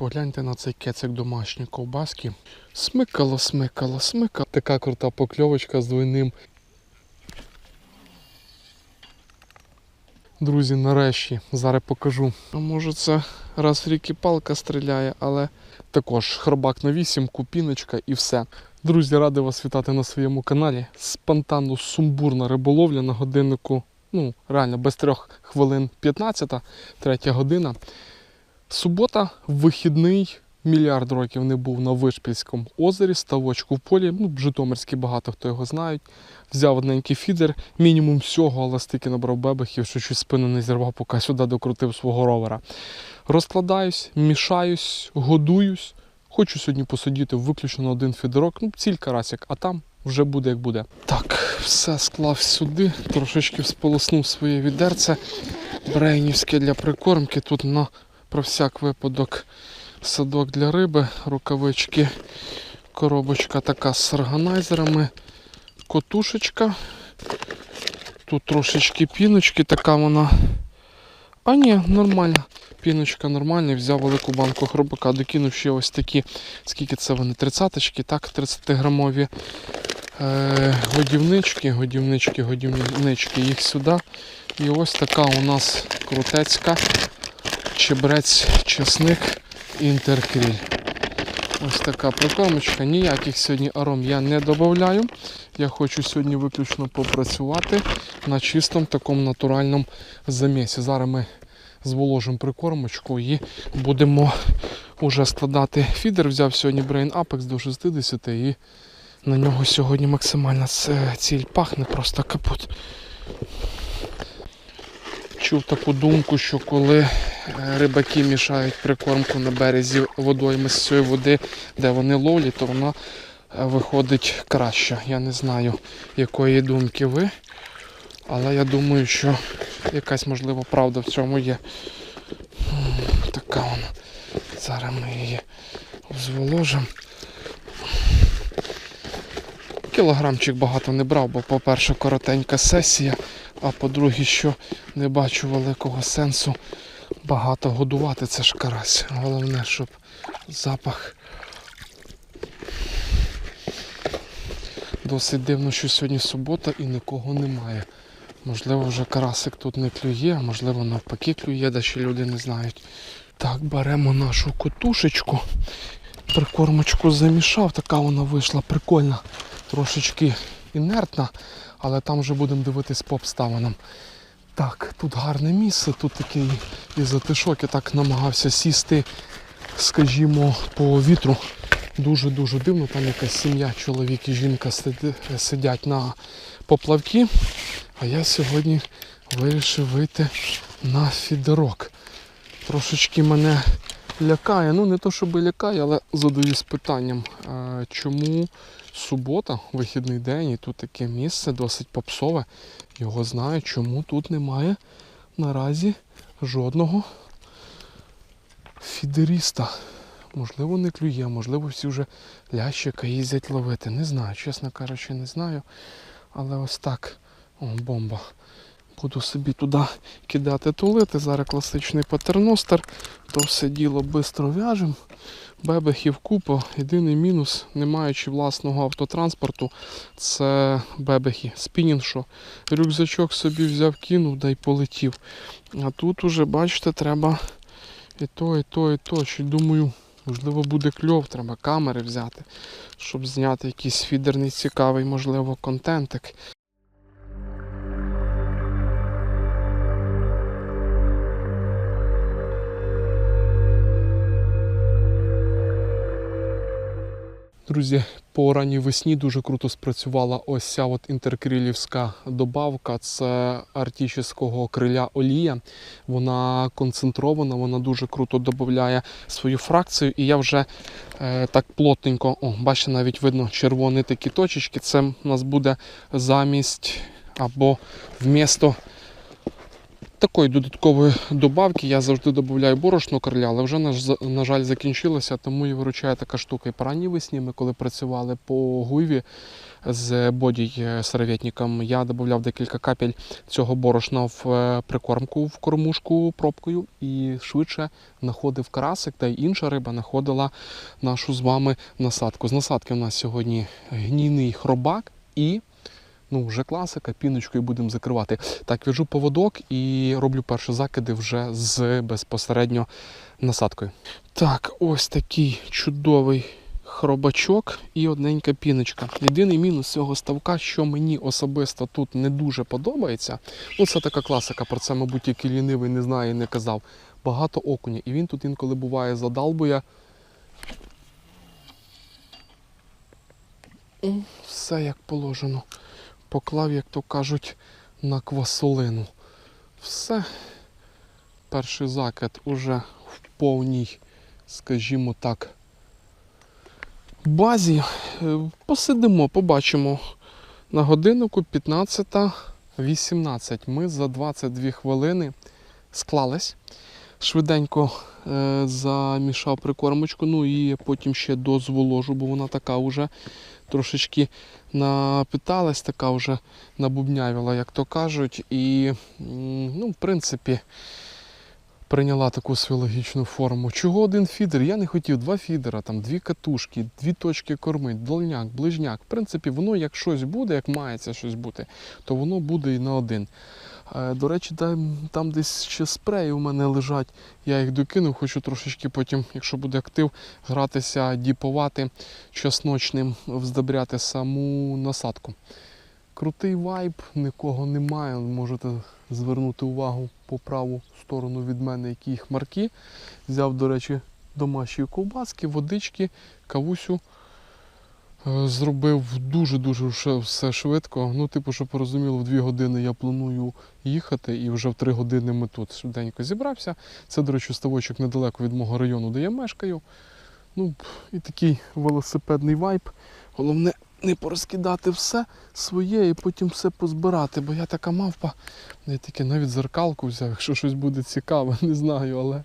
Погляньте на цей кецик домашній ковбаски. Смикало, смикало, смикало. Така крута покльовочка з двойним. Друзі, нарешті зараз покажу. Може це раз в рік і палка стріляє, але також хробак на вісімку, піночка і все. Друзі, радий вас вітати на своєму каналі. Спонтанно сумбурна риболовля на годиннику. Ну, реально, без трьох хвилин 15, третя година. Субота, вихідний, мільярд років не був на Вишпільському озері, ставочку в полі. Ну, Житомирський багато хто його знають. Взяв одненький фідер, мінімум всього, але стільки набрав бебехів, що чуть спину не зірвав, поки сюди докрутив свого ровера. Розкладаюсь, мішаюсь, годуюсь. Хочу сьогодні посидіти виключно на один фідерок, ну, ціль карасик, а там вже буде як буде. Так, все склав сюди, трошечки сполоснув своє відерце. Брейнівське для прикормки. Тут на про всяк випадок садок для риби, рукавички, коробочка така з органайзерами, котушечка. Тут трошечки піночки, така вона. А ні, нормальна. Піночка нормальна, взяв велику банку хробака, докинув ще ось такі, скільки це вони, 30-очки, так, 30 грамові е, годівнички, годівнички, годівнички, їх сюди. І ось така у нас крутецька чебрець, чесник, інтеркріль. Ось така прикормочка. Ніяких сьогодні аром я не додаю. Я хочу сьогодні виключно попрацювати на чистому такому натуральному замісі. Зараз ми зволожимо прикормочку і будемо вже складати фідер. Взяв сьогодні Brain Apex до 60 і на нього сьогодні максимальна ціль пахне просто капут. Чув таку думку, що коли е, рибаки мішають прикормку на березі водойми з цієї води, де вони ловлять, то вона е, виходить краще. Я не знаю, якої думки ви, але я думаю, що якась можливо правда в цьому є. Така вона. Зараз ми її зволожимо. Кілограмчик багато не брав, бо, по-перше, коротенька сесія, а по-друге, що не бачу великого сенсу багато годувати. Це ж карась. Головне, щоб запах. Досить дивно, що сьогодні субота і нікого немає. Можливо, вже карасик тут не клює, а можливо навпаки клює, де ще люди не знають. Так, беремо нашу котушечку. Прикормочку замішав, така вона вийшла прикольна трошечки інертна, але там вже будемо дивитись по обставинам. Так, тут гарне місце, тут такий і затишок, я так намагався сісти, скажімо, по вітру. Дуже-дуже дивно, там якась сім'я, чоловік і жінка сидять на поплавки. А я сьогодні вирішив вийти на фідерок. Трошечки мене лякає, ну не то щоб лякає, але задаюсь питанням, е, чому субота, вихідний день, і тут таке місце досить попсове. Його знаю, чому тут немає наразі жодного фідеріста. Можливо, не клює, можливо, всі вже лящика їздять ловити. Не знаю, чесно кажучи, не знаю. Але ось так. О, бомба. Буду собі туди кидати тулити. Зараз класичний патерностер. То все діло швидко в'яжемо. Бебехів купа. Єдиний мінус, не маючи власного автотранспорту, це бебехи. Спінінг, що рюкзачок собі взяв, кинув да й полетів. А тут уже, бачите, треба і то, і то, і то. Ще думаю, можливо, буде кльов, треба камери взяти, щоб зняти якийсь фідерний цікавий, можливо, контентик. Друзі, по ранній весні дуже круто спрацювала ось ця от інтеркрилівська добавка. Це артічного криля олія. Вона концентрована, вона дуже круто додає свою фракцію. І я вже е, так плотненько, о, бачите, навіть видно червоні такі точечки. Це у нас буде замість або вмісто такої додаткової добавки я завжди додаю борошно короля, але вже, на, жаль, закінчилося, тому і виручає така штука. І по ранній весні ми коли працювали по гуйві з бодій е, серветником, я додавав декілька капель цього борошна в е, прикормку в кормушку пробкою і швидше знаходив карасик, та й інша риба знаходила нашу з вами насадку. З насадки у нас сьогодні гнійний хробак і ну, вже класика, піночкою будемо закривати. Так, в'яжу поводок і роблю перші закиди вже з безпосередньо насадкою. Так, ось такий чудовий хробачок і одненька піночка. Єдиний мінус цього ставка, що мені особисто тут не дуже подобається. Ну, це така класика, про це, мабуть, тільки лінивий не знає і не казав. Багато окуня. І він тут інколи буває задалбує. Все як положено. Поклав, як то кажуть, на квасолину. Все. Перший закид уже в повній, скажімо так, базі. Е, Посидимо, побачимо. На годиннику 15.18. Ми за 22 хвилини склались. Швиденько е, замішав прикормочку, ну і потім ще дозволожу, бо вона така вже трошечки напиталась, така вже набубнявіла, як то кажуть. І, ну, в принципі, прийняла таку свою логічну форму. Чого один фідер? Я не хотів два фідера, там дві катушки, дві точки корми, дольняк, ближняк. В принципі, воно як щось буде, як мається щось бути, то воно буде і на один. Е, До речі, там, десь ще спреї у мене лежать. Я їх докинув, хочу трошечки потім, якщо буде актив, гратися, діпувати чесночним, вздобряти саму насадку. Крутий вайб, нікого немає. Можете звернути увагу по праву сторону від мене, які хмарки. Взяв, до речі, домашні ковбаски, водички, кавусю. Е, Зробив дуже-дуже все швидко. Ну, типу, щоб порозуміло, в 2 години я планую їхати, і вже в 3 години ми тут швиденько зібрався. Це, до речі, ставочок недалеко від мого району, де я мешкаю. Ну, і такий велосипедний вайб. Головне не порозкидати все своє і потім все позбирати, бо я така мавпа. Я тільки навіть зеркалку взяв, якщо щось буде цікаве, не знаю, але,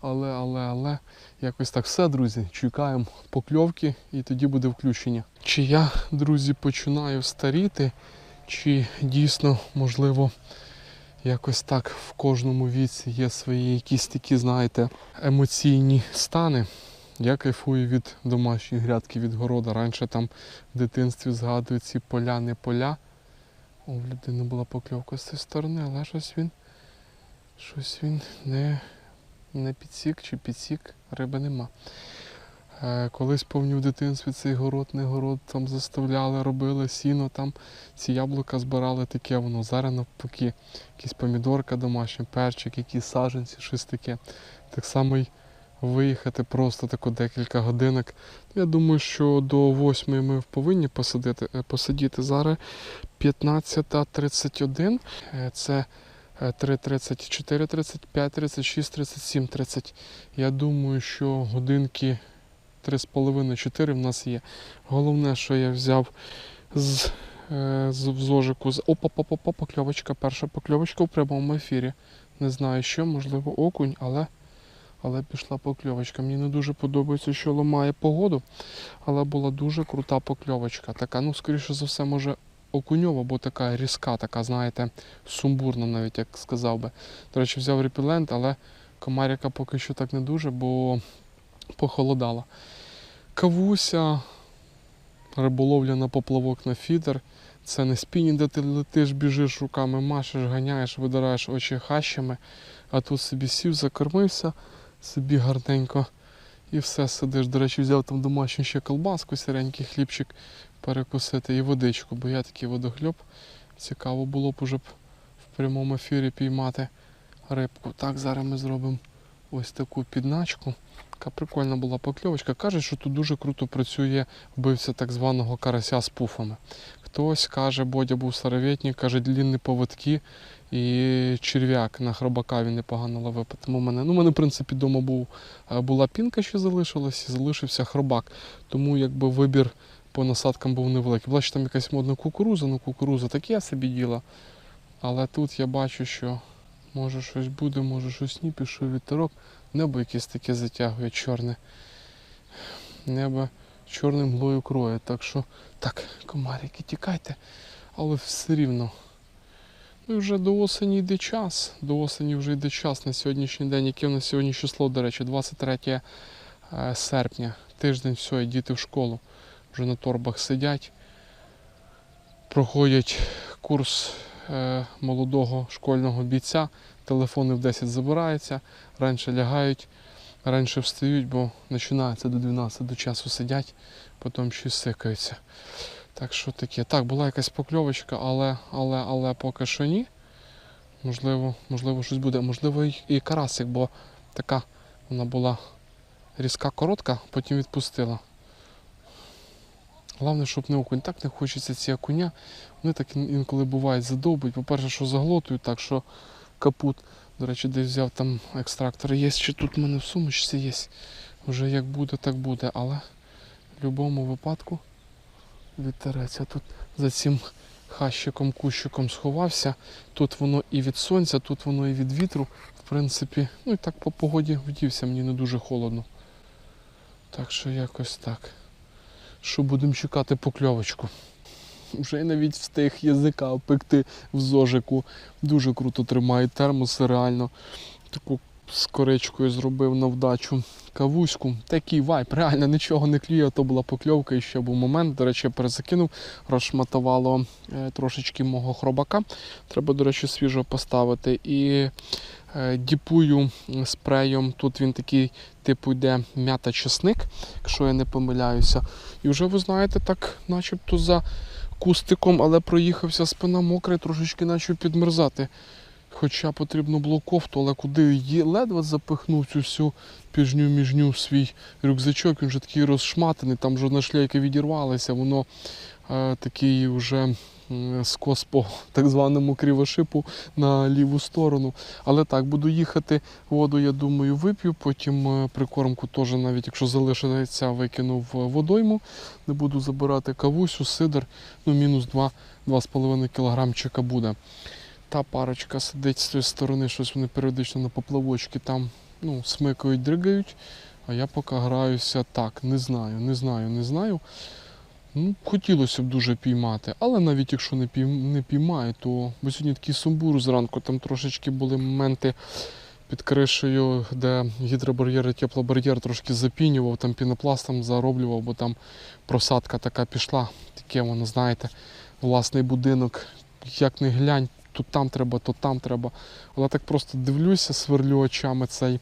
але, але, але. Якось так все, друзі. Чекаємо покльовки і тоді буде включення. Чи я, друзі, починаю старіти, чи дійсно, можливо, якось так в кожному віці є свої якісь такі, знаєте, емоційні стани. Я кайфую від домашньої грядки, від города. Раніше там в дитинстві згадую ці поля, не поля. О, в людини була покльовка з цієї сторони, але щось він. Щось він не, не підсік чи підсік, риби нема. Е, колись помню в дитинстві цей город, не город, там заставляли, робили сіно, там ці яблука збирали таке, воно зараз навпаки. Якісь помідорка домашня, перчик, якісь саженці, щось таке. Так само й виїхати просто тако декілька годинок. Я думаю, що до 8 ми повинні посадити, е, посидіти. Зараз 15.31. Е, Це 3.34, 35, 36, 37, 30. Я думаю, що годинки 3,5-4 в нас є. Головне, що я взяв з, е, з зожику. З... Опа, опа, опа, покльовочка. Перша покльовочка в прямому ефірі. Не знаю що, можливо, окунь, але, але пішла покльовочка. Мені не дуже подобається, що ламає погоду, але була дуже крута покльовочка. Така, ну, скоріше за все, може, окуньова, бо така різка, така, знаєте, сумбурна, навіть як сказав би. До речі, взяв репелент, але комаряка поки що так не дуже, бо похолодало. Кавуся, риболовля на поплавок на фідер. Це не спінінг, де ти летиш, біжиш руками, машеш, ганяєш, видираєш очі хащами, а тут собі сів, закормився, собі гарненько і все сидиш. До речі, взяв там домашню ще колбаску, сіренький хлібчик перекусити і водичку, бо я такий водохльоп. Цікаво було б уже б в прямому ефірі піймати рибку. Так, зараз ми зробимо ось таку підначку. Така прикольна була покльовочка. Кажуть, що тут дуже круто працює вбивця так званого карася з пуфами. Хтось каже, Бодя був старовітник, каже, длінні поводки і черв'як на хробака він непогано ловив. Тому мене, ну, мене, в принципі, вдома був, е, була пінка, що залишилась, і залишився хробак. Тому якби вибір по насадкам був невеликий. Була там якась модна кукуруза, ну кукуруза таке собі діло. Але тут я бачу, що Може щось буде, може щось ні, пішов вітерок. Небо якесь таке затягує чорне. Небо чорним мглою кроє. Так що, так, комарики, тікайте, але все рівно. Ну і вже до осені йде час. До осені вже йде час на сьогоднішній день. Яке в нас сьогодні число, до речі, 23 е, серпня. Тиждень все, і діти в школу. Вже на торбах сидять, проходять курс е, молодого школьного бійця. Телефони в 10 забираються, раніше лягають, раніше встають, бо починається до 12 до часу сидять, потім щось сикаються. Так що таке. Так, була якась покльовочка, але, але, але поки що ні. Можливо, можливо, щось буде. Можливо, і карасик, бо така вона була різка коротка, потім відпустила. Головне, щоб не окунь. Так не хочеться ці окуня. Вони так інколи бувають задовбуть. По-перше, що заглотують, так що капут. До речі, десь взяв там екстрактор. Є ще тут в мене в сумочці є. Вже як буде, так буде. Але в будь-якому випадку вітерець. Тут за цим хащиком, кущиком сховався. Тут воно і від сонця, тут воно і від вітру. В принципі, ну і так по погоді вдівся, мені не дуже холодно. Так що якось так. Що будемо чекати покльовочку. Вже навіть встиг язика пекти в зожику. Дуже круто тримає термоси, реально. Таку з коричкою зробив на вдачу кавуську. Такий вайп, реально нічого не клює, то була покльовка і ще був момент. До речі, я перезакинув, розшматувало е, трошечки мого хробака. Треба, до речі, свіжо поставити. І е, діпую спреєм. Тут він такий, типу, йде м'ята чесник, якщо я не помиляюся. І вже ви знаєте, так, начебто за кустиком, але проїхався спина мокра трошечки почав підмерзати. Хоча потрібно було кофту, але куди її ледве запихнув цю всю піжню міжню в свій рюкзачок, він вже такий розшматаний, там жодна шлейка відірвалася, воно е, такий вже м, скос по так званому кривошипу на ліву сторону. Але так, буду їхати, воду, я думаю, вип'ю, потім е, прикормку теж, навіть якщо залишиться, викину в водойму. Не буду забирати кавусю, сидр, ну мінус 2, 2,5 кілограмчика буде. Та парочка сидить з тієї сторони, щось вони періодично на поплавочки там ну, смикають, дригають. А я поки граюся так, не знаю, не знаю, не знаю. Ну, хотілося б дуже піймати, але навіть якщо не, пій, не піймаю, то бо сьогодні такий сумбур зранку, там трошечки були моменти під кришею, де гідробар'єр і теплобар'єр трошки запінював, там пінопластом зароблював, бо там просадка така пішла. Таке воно, знаєте, власний будинок. Як не глянь, то там треба, то там треба. Але так просто дивлюся, сверлю очами цей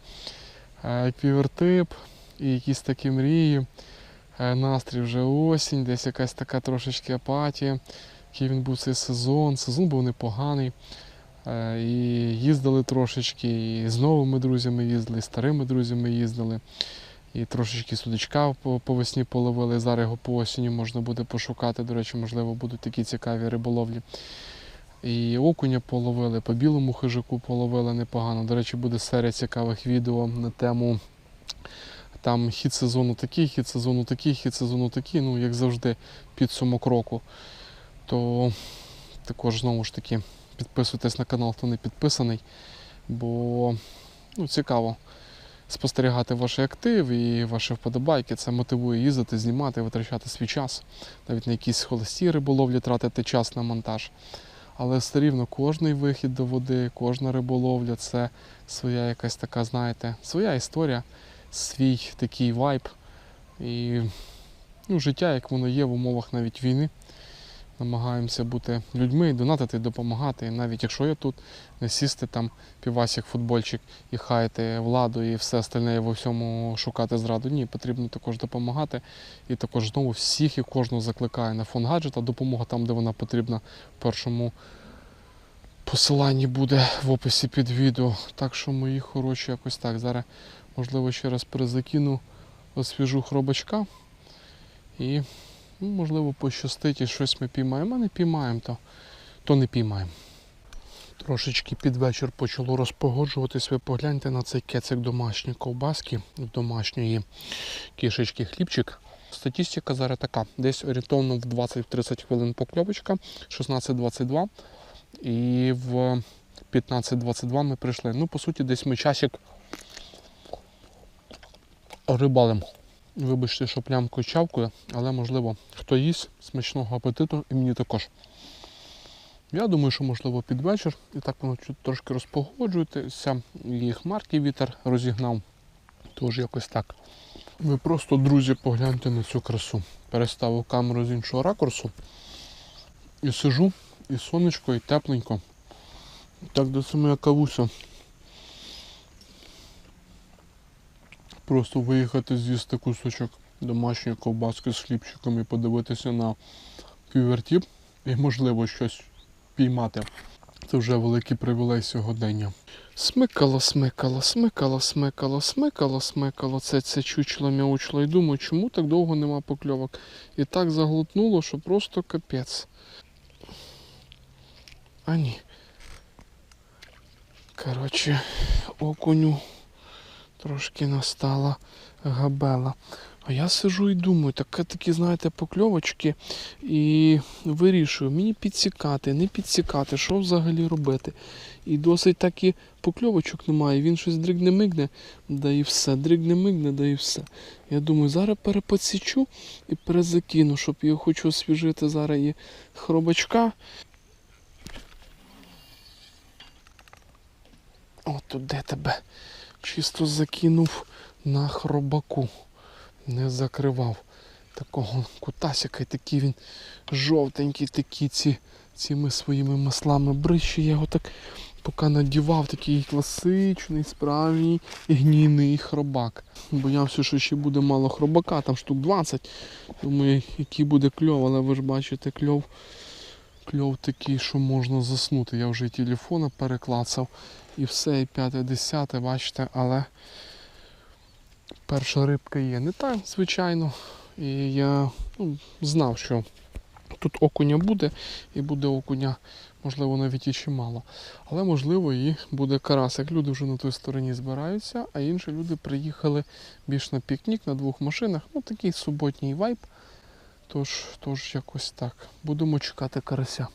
е, квівертип і якісь такі мрії. Е, Настрій вже осінь, десь якась така трошечки апатія. Який він був цей сезон. Сезон був непоганий. Е, І їздили трошечки, і з новими друзями їздили, і старими друзями їздили. І трошечки судачка по, весні половили. Зараз його по осені можна буде пошукати. До речі, можливо, будуть такі цікаві риболовлі. І окуня половили, по білому хижаку половили непогано. До речі, буде серія цікавих відео на тему там хід сезону такий, хід сезону такий, хід сезону такий, ну як завжди, підсумок року. То також знову ж таки підписуйтесь на канал, хто не підписаний, бо ну, цікаво спостерігати ваш актив і ваші вподобайки. Це мотивує їздити, знімати, витрачати свій час, навіть на якісь холості риболовлі тратити час на монтаж. Але все рівно кожний вихід до води, кожна риболовля це своя якась така, знаєте, своя історія, свій такий вайб. І ну, життя, як воно є в умовах навіть війни. Намагаємося бути людьми, донатити, допомагати. І навіть якщо я тут, не сісти там півасік, футбольчик і хаяти владу і все остальне во всьому шукати зраду. Ні, потрібно також допомагати. І також знову всіх і кожного закликаю на фон гаджета. Допомога там, де вона потрібна в першому посиланні буде в описі під відео. Так що мої хороші, якось так. Зараз, можливо, ще раз перезакину, освіжу хробачка. І, ну, можливо, пощастить і щось ми піймаємо. А не піймаємо, то, то не піймаємо. Трошечки під вечір почало розпогоджуватись. Ви погляньте на цей кецик домашньої ковбаски, домашньої кишечки хлібчик. Статистика зараз така: десь орієнтовно в 20-30 хвилин покльовочка, 16-22. І в 15-22 ми прийшли. Ну, по суті, десь ми часик рибалим. Вибачте, що плямку чавкою, але можливо хто їсть смачного апетиту і мені також. Я думаю, що можливо під вечір. І так воно трошки розпогоджується. І хмарки вітер розігнав. Тож якось так. Ви просто, друзі, погляньте на цю красу. Переставив камеру з іншого ракурсу. І сижу, і сонечко, і тепленько. Так до самої кавуся. Просто виїхати з'їсти кусочок домашньої ковбаски з хлібчиком і подивитися на кювертіп і можливо щось піймати. Це вже великий привілей сьогодення. Смикало, смикало, смикало, смикало, смикало, смикало. Це це чучело мяучило. І думаю, чому так довго нема покльовок? І так заглотнуло, що просто капець. А ні. Коротше, окуню трошки настала габела. А я сижу і думаю, таке такі, знаєте, покльовочки і вирішую, мені підсікати, не підсікати, що взагалі робити. І досить таки покльовочок немає. Він щось дригне-мигне, да і все, дригне-мигне, да і все. Я думаю, зараз переподсічу і перезакину, щоб я хочу освіжити зараз і хробачка. От тут де тебе чисто закинув на хробаку. Не закривав такого кутасика, і такий він жовтенький, такі ці цими своїми маслами брищі. Я його так поки надівав, такий класичний, справжній гнійний хробак. Боявся, що ще буде мало хробака, там штук 20. Думаю, який буде кльов, але ви ж бачите, кльов. Кльов такий, що можна заснути. Я вже телефона переклацав і все, і п'яте, десяте, бачите, але перша рибка є. Не так, звичайно. І я ну, знав, що тут окуня буде, і буде окуня, можливо, навіть і чимало. Але можливо і буде карасик. Люди вже на той стороні збираються, а інші люди приїхали більш на пікнік на двох машинах. Ну, такий суботній вайб. Тож, тож якось так. Будемо чекати карася.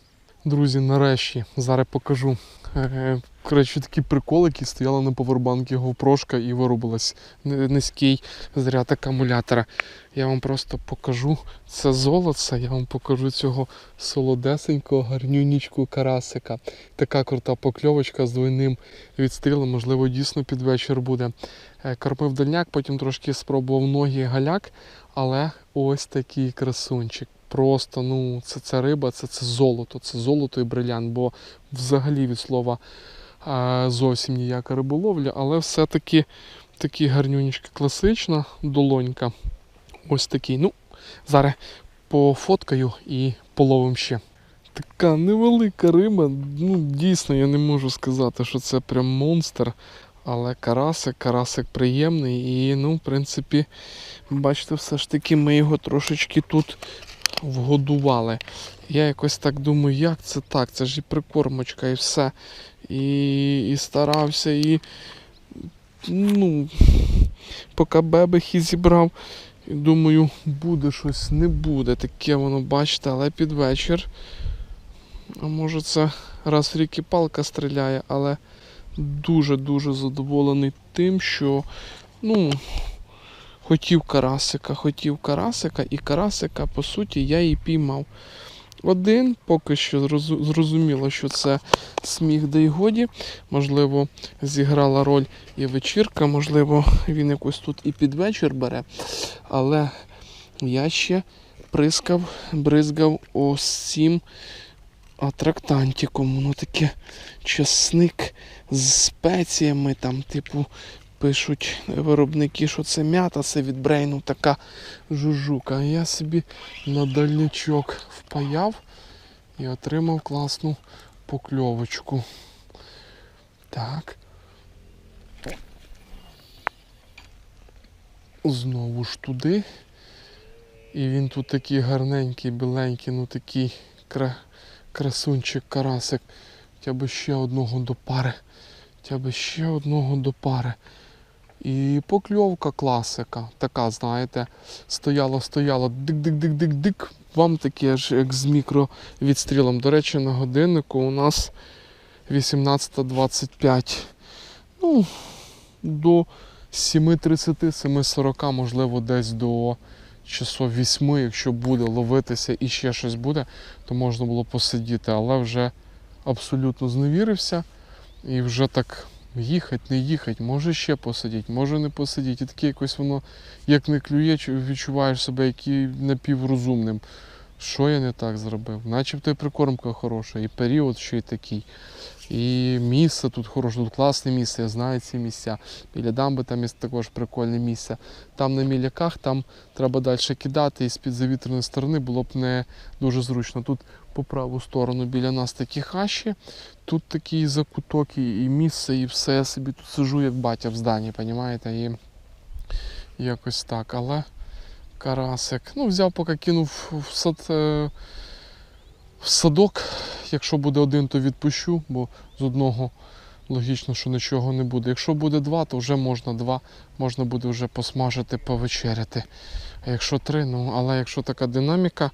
Друзі, нарешті зараз покажу. Е, Коротше, такі приколики стояла на повербанкі GoPro і виробилась низький заряд акумулятора. Я вам просто покажу це золоце, я вам покажу цього солодесенького гарнюнічку карасика. Така крута покльовочка з двойним відстрілом, можливо, дійсно під вечір буде. Е, Кормив дальняк, потім трошки спробував ноги галяк, але ось такий красунчик. Просто ну, це, це риба, це, це золото, це золото і брилянт, бо взагалі від слова зовсім ніяка риболовля, але все-таки такі гарнюнічки класична долонька. Ось такий. Ну, зараз пофоткаю і половим ще. Така невелика риба. Ну, дійсно, я не можу сказати, що це прям монстр. Але карасик, карасик приємний. І, ну, в принципі, бачите, все ж таки ми його трошечки тут вгодували. Я якось так думаю, як це так? Це ж і прикормочка, і все. І, і старався, і ну, поки бебехи зібрав, і думаю, буде щось, не буде. Таке воно, бачите, але під вечір. А може це раз в рік і палка стріляє, але дуже-дуже задоволений тим, що ну, хотів карасика, хотів карасика, і карасика, по суті, я і піймав. Один, поки що зрозуміло, що це сміх да й годі. Можливо, зіграла роль і вечірка, можливо, він якось тут і під вечір бере. Але я ще прискав, бризгав цим атрактантиком. Воно таке чесник з спеціями, там, типу, пишуть виробники, що це м'ята, це від брейну така жужука. А я собі на дальнячок впаяв і отримав класну покльовочку. Так. Знову ж туди. І він тут такий гарненький, біленький, ну такий кра... красунчик, карасик. Хоча б ще одного до пари. Хоча б ще одного до пари. І покльовка класика. Така, знаєте, стояла, стояла, дик-дик-дик-дик-дик. Вам таке ж, як з мікровідстрілом. До речі, на годиннику у нас 18.25. Ну, до 7.30, 7.40, можливо, десь до часов вісьми, якщо буде ловитися і ще щось буде, то можна було посидіти. Але вже абсолютно зневірився і вже так їхати, не їхати, може ще посидіть, може не посидіти. І таке якось воно як не клює, чу- відчуваєш себе який напіврозумним. Що я не так зробив? Начебто і прикормка хороша, і період ще й такий. І місце тут хороше, тут класне місце, я знаю ці місця. Біля дамби там є також прикольне місце. Там на міляках, там треба далі кидати, і з-під завітряної сторони було б не дуже зручно. Тут по праву сторону біля нас такі хащі, тут такий закуток, і, місце, і все. Я собі тут сижу, як батя в здані, розумієте? І якось так. Але карасик. Ну, взяв, поки кинув в сад. е, В садок, якщо буде один, то відпущу, бо з одного логічно, що нічого не буде. Якщо буде два, то вже можна два, можна буде вже посмажити, повечеряти. А якщо три, ну але якщо така динаміка,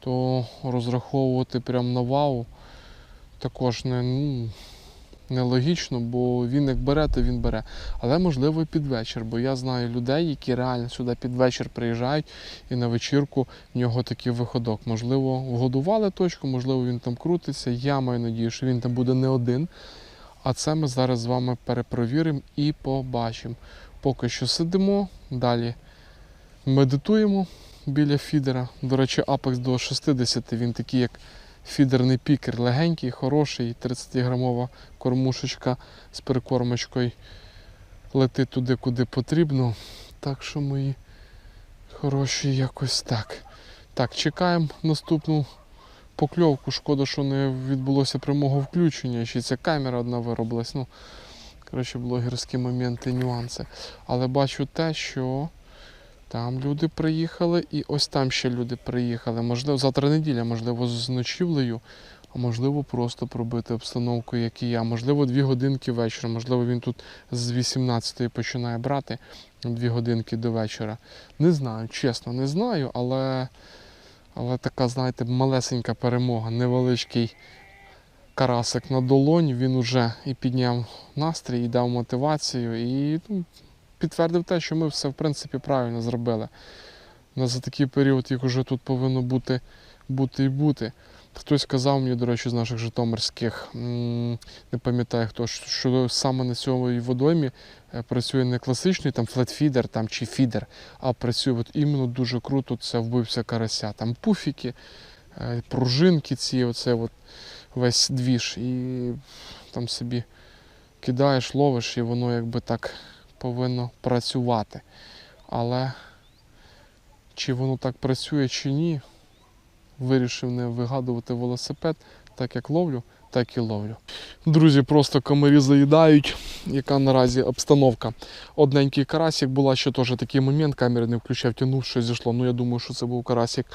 то розраховувати прям на вау також не, ну, нелогічно, бо він як бере, то він бере. Але можливо і під вечір, бо я знаю людей, які реально сюди під вечір приїжджають і на вечірку в нього такий виходок. Можливо, вгодували точку, можливо, він там крутиться. Я маю надію, що він там буде не один. А це ми зараз з вами перепровіримо і побачимо. Поки що сидимо, далі медитуємо біля фідера. До речі, Apex до 60, він такий, як фідерний пікер, легенький, хороший, 30-грамова кормушечка з перекормочкою летить туди, куди потрібно. Так що мої хороші якось так. Так, чекаємо наступну покльовку. Шкода, що не відбулося прямого включення. Ще ця камера одна виробилась. Ну, коротше, блогерські моменти, нюанси. Але бачу те, що там люди приїхали, і ось там ще люди приїхали. Можливо, завтра неділя, можливо, з ночівлею, а можливо, просто пробити обстановку, як і я. Можливо, дві годинки вечора. Можливо, він тут з 18-ї починає брати дві годинки до вечора. Не знаю, чесно, не знаю, але, але така, знаєте, малесенька перемога, невеличкий карасик на долонь, він уже і підняв настрій, і дав мотивацію, і ну, підтвердив те, що ми все в принципі правильно зробили. У за такий період, як уже тут повинно бути, бути і бути. Хтось казав мені, до речі, з наших житомирських, не пам'ятаю хто, що- що саме на цьому водоймі е, працює не класичний там флетфідер там, чи фідер, а працює от іменно дуже круто, це вбився карася. Там пуфіки, е, пружинки ці, оце от весь двіж. І там собі кидаєш, ловиш, і воно якби так повинно працювати. Але чи воно так працює, чи ні, вирішив не вигадувати велосипед, так як ловлю, так і ловлю. Друзі, просто комарі заїдають. Яка наразі обстановка? Одненький карасик була ще теж такий момент, камери не включав, тянув, що зійшло. Ну я думаю, що це був карасик.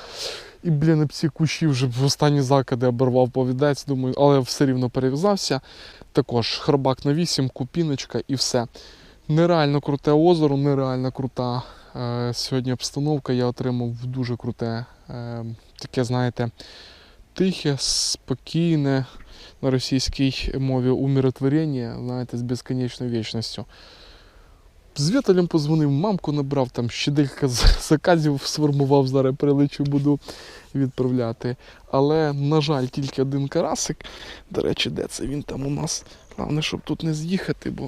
І, блін, ці кущі вже в останні закиди оборвав повідець, думаю, але все рівно перев'язався. Також хробак на вісімку, піночка і все. Нереально круте озеро, нереально крута е, сьогодні обстановка. Я отримав дуже круте, е, таке, знаєте, тихе, спокійне на російській мові умиротворення, знаєте, з безконечною вічністю. З Віталем позвонив, мамку набрав, там ще декілька заказів сформував, зараз прилечу, буду відправляти. Але, на жаль, тільки один карасик. До речі, де це він там у нас? Головне, щоб тут не з'їхати, бо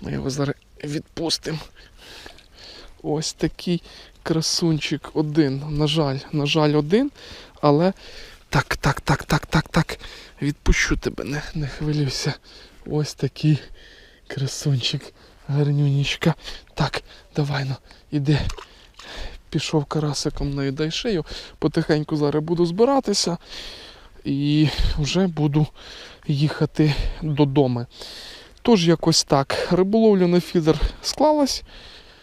ми його зараз відпустимо. Ось такий красунчик один. На жаль, на жаль, один. Але так, так, так, так, так, так. Відпущу тебе, не, не хвилюйся. Ось такий красунчик, гарнюнічка. Так, давай ну, іди. Пішов карасиком наїдай шию. Потихеньку зараз буду збиратися і вже буду їхати додому. Тож якось так. Риболовля на фідер склалась.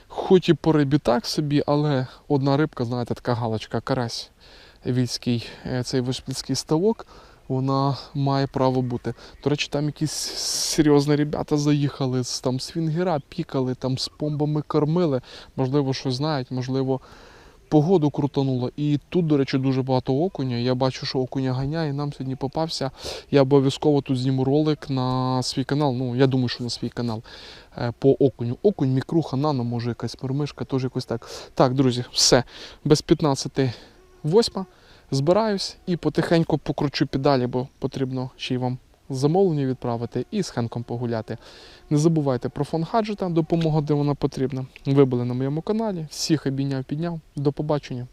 Хоч і по рибі так собі, але одна рибка, знаєте, така галочка, карась вільський, е, цей вишпільський ставок, вона має право бути. До речі, там якісь серйозні ребята заїхали там з Фінгера, пікали, там з помбами кормили. Можливо, щось знають, можливо, погоду крутануло. І тут, до речі, дуже багато окуня. Я бачу, що окуня ганяє. Нам сьогодні попався. Я обов'язково тут зніму ролик на свій канал. Ну, я думаю, що на свій канал е, по окуню. Окунь, мікруха, нано, може якась мормишка, теж якось так. Так, друзі, все. Без 15 восьма. Збираюсь і потихеньку покручу педалі, бо потрібно ще й вам замовлення відправити і з Хенком погуляти. Не забувайте про фон гаджета, допомога, де вона потрібна. Ви були на моєму каналі. Всіх обійняв, підняв. До побачення.